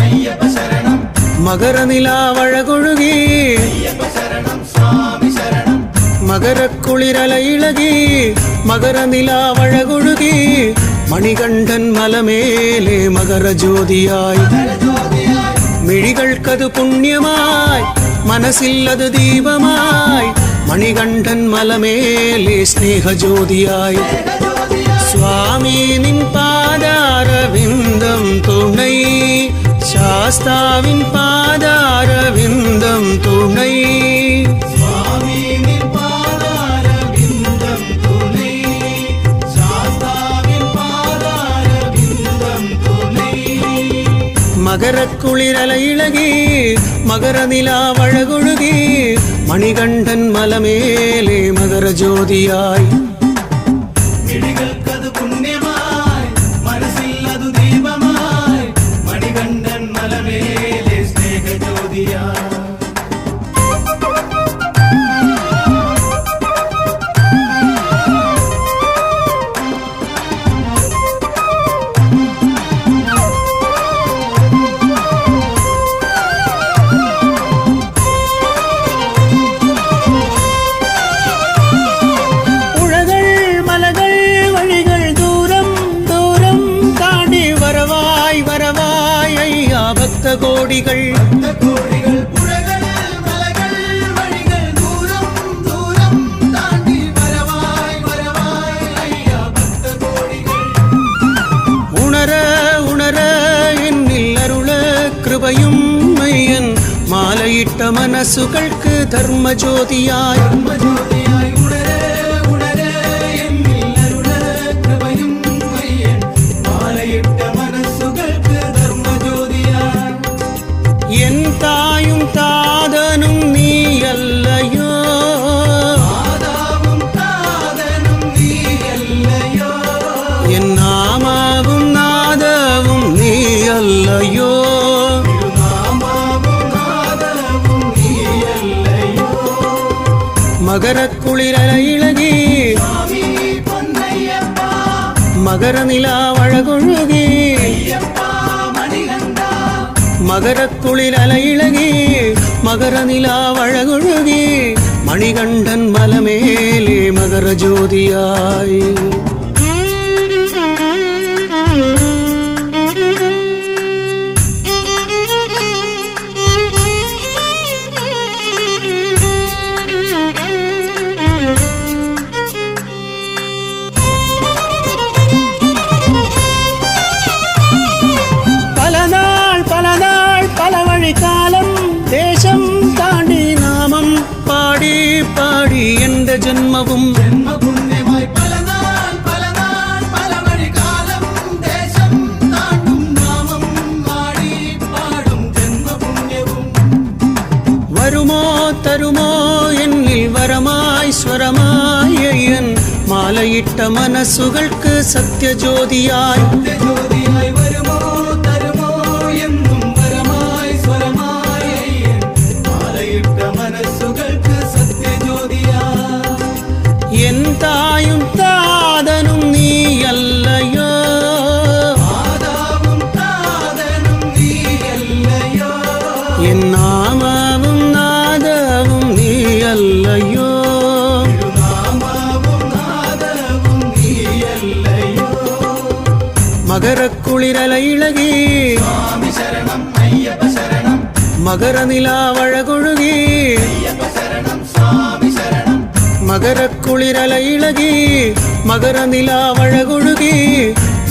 അയ്യപ്പ ശരണം മകരനിലാവഴകൊഴുകി ശരണം മകരക്കുളിരലയിളകി മകരനിലാവഴകൊഴുകി മണികണ്ഠൻ മലമേലെ മകരജ്യോതിയായി. ജ്യോതിയായി മിഴികൾക്കത് പുണ്യമായി മനസ്സില്ലത് ദീപമായി മണികണ്ഠൻ മലമേലെ സ്നേഹജ്യോതിയായി. స్వామి నింపాదారవిందం తుణై శాస్తావిన్ పాదారవిందం తుణై மகரக்குளிரல இழகி மகர நிலா வழகுழுகி மணிகண்டன் மலமேலே மகர ஜோதியாய். ധർമ്മജ്യോതിയായി മകരക്കുളിരലയിളകി സ്വാമി പൊന്നയ്യപ്പ മകരനിലാവഴകൊഴുകി അയ്യപ്പ മണികണ്ഠ മകരക്കുളിരലയിളകി മകരനിലാവഴകൊഴുകി മണികണ്ഠൻ മലമേലെ മകരജ്യോതിയായി പലനാൾ മാലയിട്ട മനസ്സുകൾക്ക് സത്യജ്യോതിയായി ജ്യോതിയായി മകരനിലാവഴകൊഴുകി അയ്യപ്പ ശരണം സ്വാമി ശരണം മകരക്കുളിരലയിളകി മകരനിലാവഴകൊഴുകി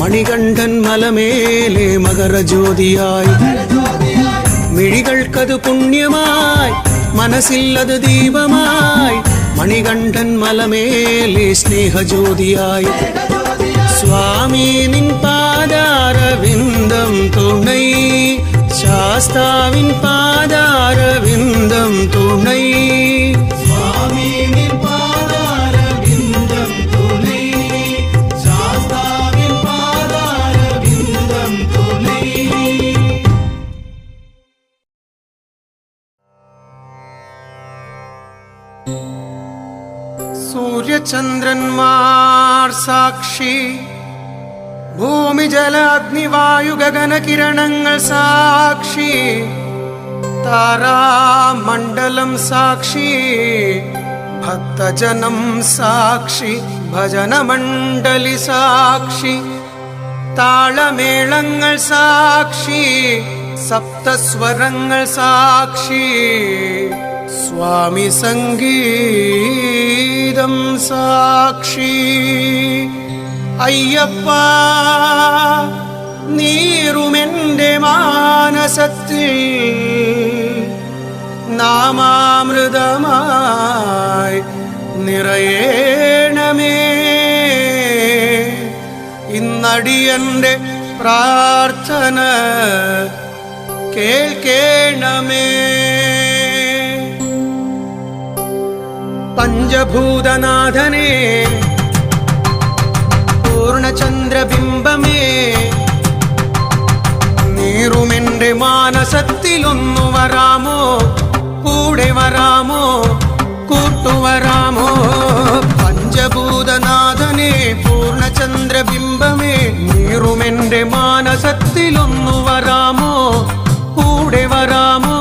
മണികണ്ഠൻ മലമേലെ മകരജ്യോതിയായി ജ്യോതിയായി മിഴികൾക്കത് പുണ്യമായി മനസ്സില്ലത് ദീപമായി മണികണ്ഠൻ മലമേലെ സ്നേഹജ്യോതിയായി സ്വാമി നിൻ പാദാരവിന്ദം തുണൈ ശാസ്താവിൻ പാദാരവിന്ദം തുണൈ. സ്വാമി துணை പാദാരവിന്ദം തുണൈ. ഭൂമി ജല അഗ്നി ഗഗനകിരണങ്ങൾ ഗഗന കിരണങ്ങൾ സാക്ഷി. താരാമണ്ഡലം സാക്ഷി. ഭക്തജനം സാക്ഷി. ഭജനമണ്ഡലി സാക്ഷി. താളമേളങ്ങൾ സാക്ഷി. സപ്തസ്വരങ്ങൾ സാക്ഷി. സ്വാമി സംഗീതം സാക്ഷി. അയ്യപ്പ നീറുമെന്റെ മാനസത്തിൽ നാമാമൃതമായി നിറയേണമേ. ഇന്നടിയന്റെ പ്രാർത്ഥന കേൾക്കേണമേ. പഞ്ചഭൂതനാഥനേ പൂർണചന്ദ്രബിംബമേ നീറുമെന്റെ മാനസത്തിലൊന്നു വരാമോ? കൂടെ വരാമോ? കൂട്ടുവരാമോ പഞ്ചഭൂതനാഥനെ പൂർണചന്ദ്രബിംബമേ നീറുമെന്റെ മാനസത്തിലൊന്നു വരാമോ? കൂടെ വരാമോ?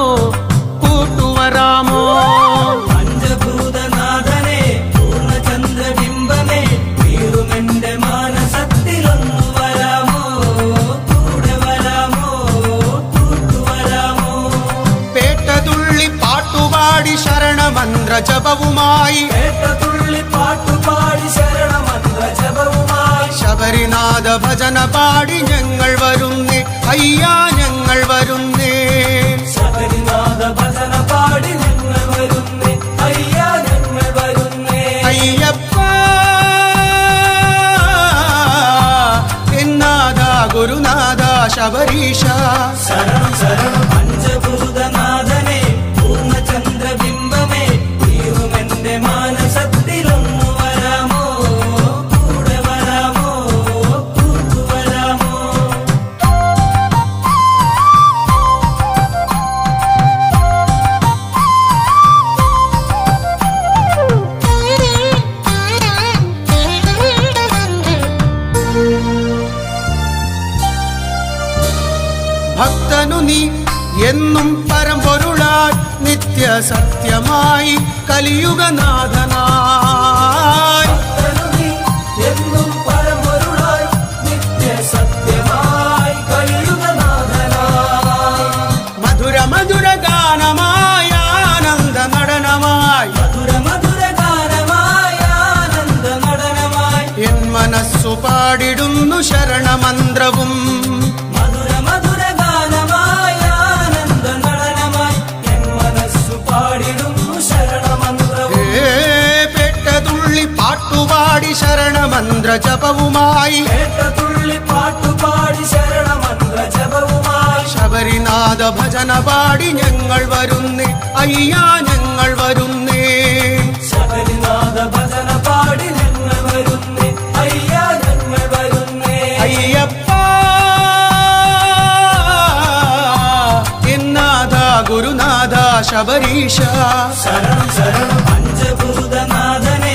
ജപവുമായി ശബരിനാഥ ഭജന പാടി ഞങ്ങൾ വരുന്നേ. അയ്യാ ഞങ്ങൾ വരുന്നേ. ശബരിനാഥ ഭജന പാടി ഞങ്ങൾ ഞങ്ങൾ ശബരീശ ശരണം ശരണം പഞ്ചഭൂതനാഥനെ പൂർണചന്ദ്രബിംബമേ ഭക്തനു നീ എന്നും പരമ്പൊരുളാൽ നിത്യ സത്യമായി കലിയുഗനാഥനായി നിത്യസത്യമായി കഴിയുകനാഥനായി മധുര മധുര ഗാനമായ ആനന്ദ നടനമായി. മധുര മധുര ഗാനമായ ആനന്ദ നടനമായി. എൻ മനസ്സു പാടിടുന്നു ശരണമന്ത്രവും. പാട്ടുപാടി ശരണമന്ത്ര ജപവുമായി ശബരിനാഥ ഭജന പാടി ഞങ്ങൾ വരുന്നേ. അയ്യാ ഞങ്ങൾ വരുന്നേ. ശബരിനാഥ ഭജന പാടി ഞങ്ങൾ വരുന്നേ അയ്യാ ശബരീശ. ശരണം ശരണം പഞ്ചഭൂതനാഥനെ.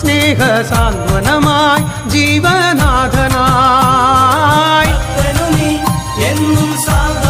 സ്നേഹ സാന്ത്വനമായി ജീവനാഥനായി എന്നും സാന്ത്വനമായി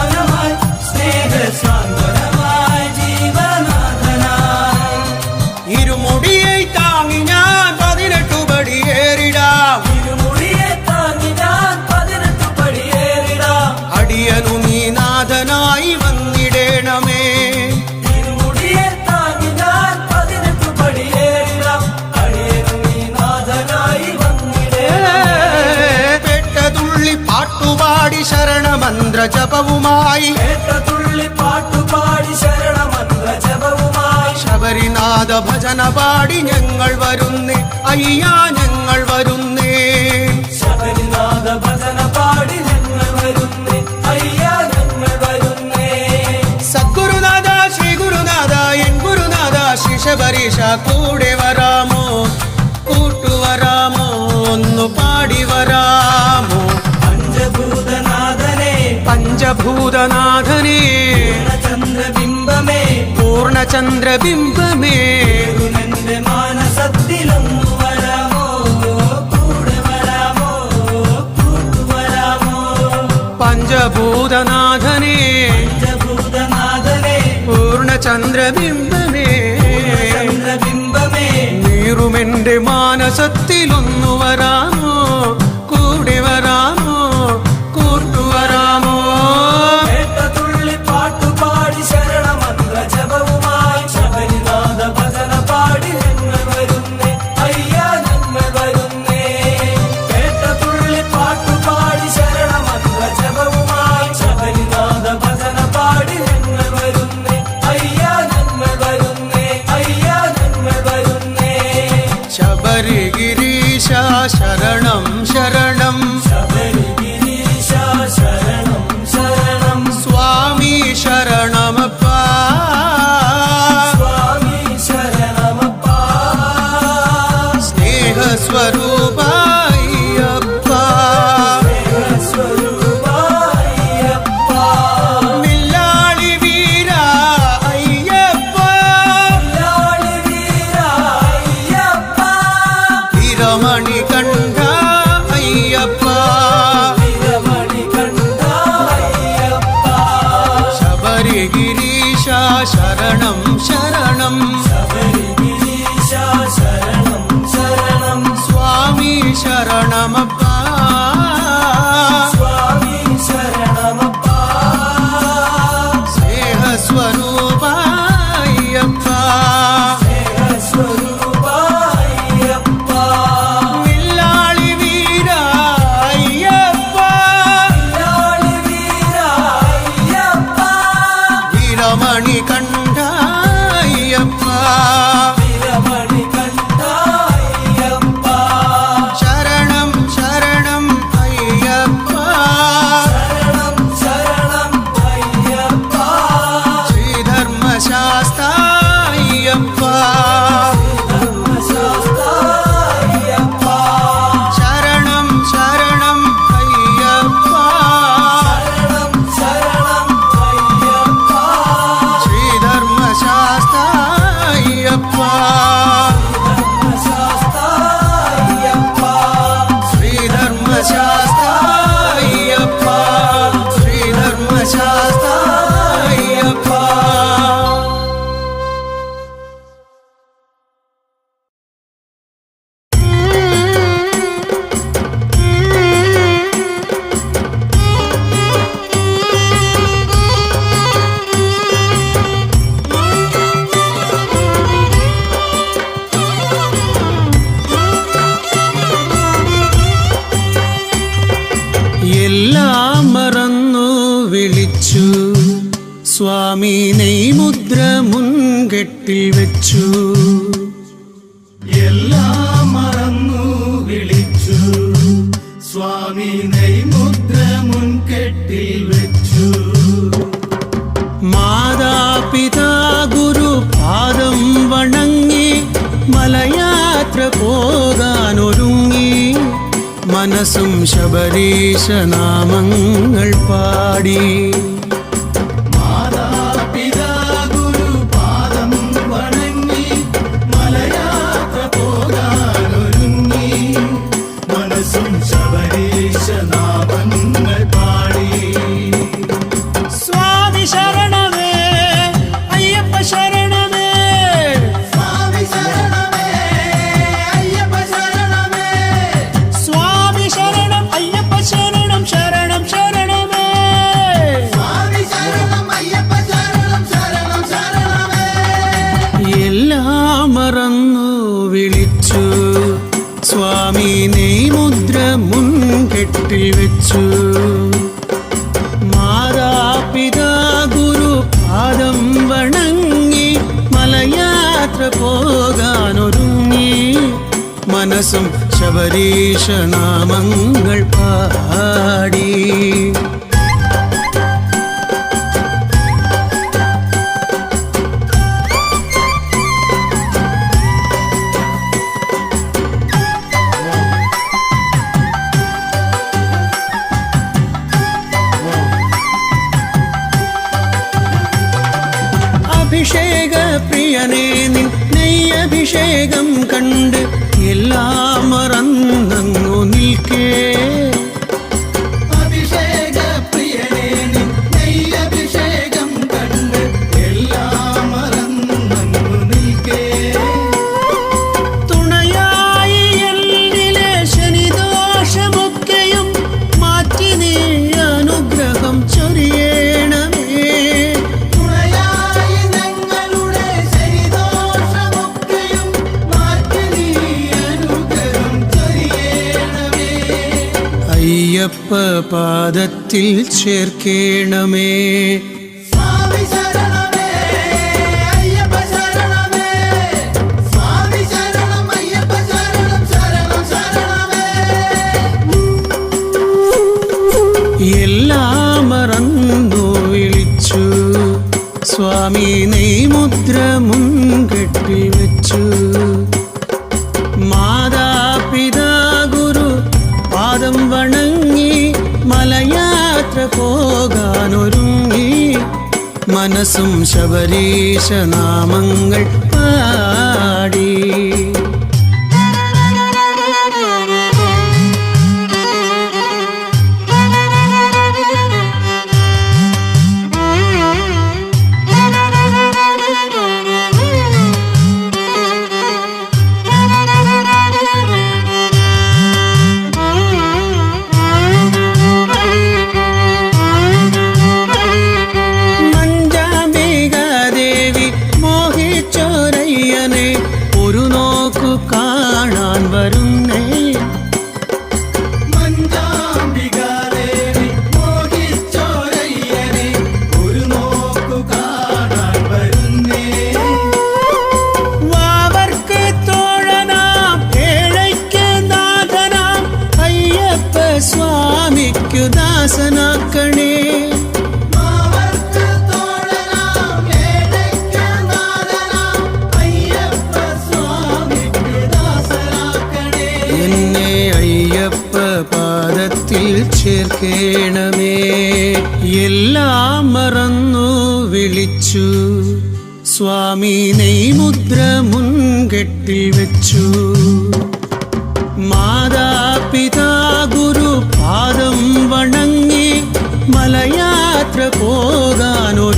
മന്ത്ര ജപവുമായി ശരണമന്ത്ര ശബരിനാഥ ഭജന പാടി ഞങ്ങൾ വരുന്നേ. അയ്യാ ഞങ്ങൾ വരുന്നേ. ശബരിനാഥ ഭജന പാടി ഞങ്ങൾ അയ്യാ ഞങ്ങൾ ശബരീഷ കൂടെ വരാമോ? കൂട്ടുവരാമോ? ഒന്നു പാടി വരാമോ? പഞ്ചഭൂതനാഥനേ പൂർണചന്ദ്രബിംബമേ. പൂർണചന്ദ്രബിംബമേ മാനസത്തിലും പഞ്ചഭൂതനാഥനേ. പൂർണചന്ദ്രബിംബമേ. നീറുമെന്റെ മാനസത്തിലൊന്നു വരാമോ? മാതാപിതാ ഗുരു പാദം വണങ്ങി മലയാത്ര പോകാനൊരുങ്ങി. മനസ്സും ശബരീശനാമങ്ങൾ പാടി. കെട്ടിവെച്ചു. മാതാപിതാ ഗുരു പാദം വണങ്ങി മലയാത്ര പോകാനൊരുങ്ങി. മനസ്സും ശബരീഷ നാമങ്ങൾ പാടി. ഗാനത്തിൽ ചേർക്കേണമേ. ഈശ്വരീശനാമങ്ങൾ പാദത്തിൽ ചേർക്കേണമേ. എല്ലാം മറന്നു വിളിച്ചു. സ്വാമി നെയ്മുദ്ര മുൻകെട്ടിൽ വെച്ചു. മാതാപിതാ ഗുരു പാദം വണങ്ങി മലയാത്ര പോകാനോ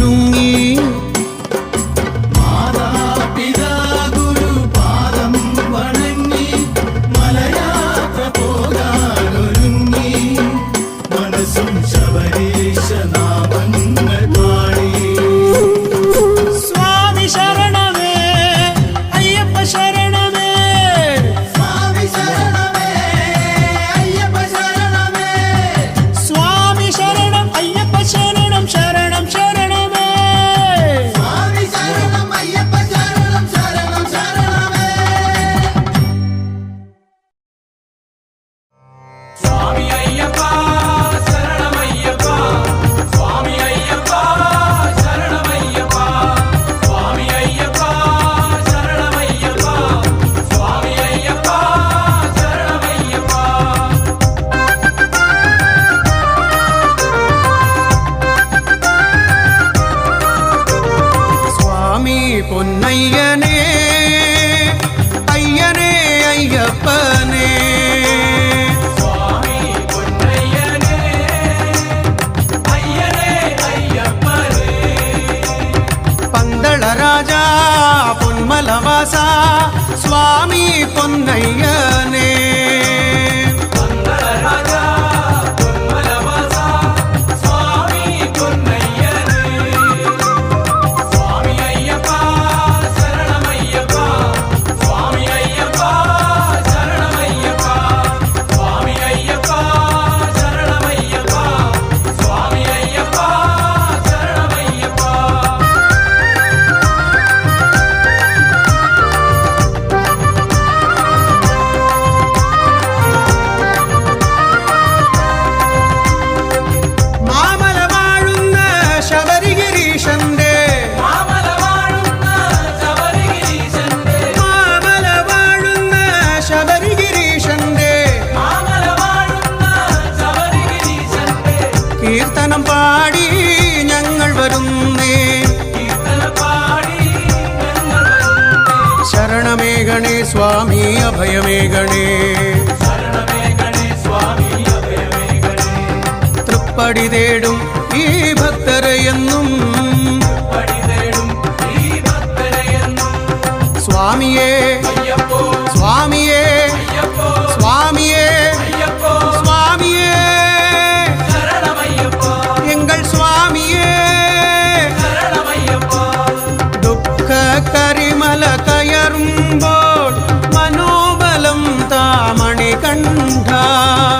சுவாமி பொன்னையா? சுவாமி அபயமே கணே திருப்படி தேடும் ഈ ഭക്തരയെന്നും സ്വാമിയേ സ്വാമിയേ സ്വാമിയേ സ്വാമിയേ എങ്കൾ സ്വാമിയേ ദുഃഖ കരിമല കയറുമ്പോ ঠান্ডা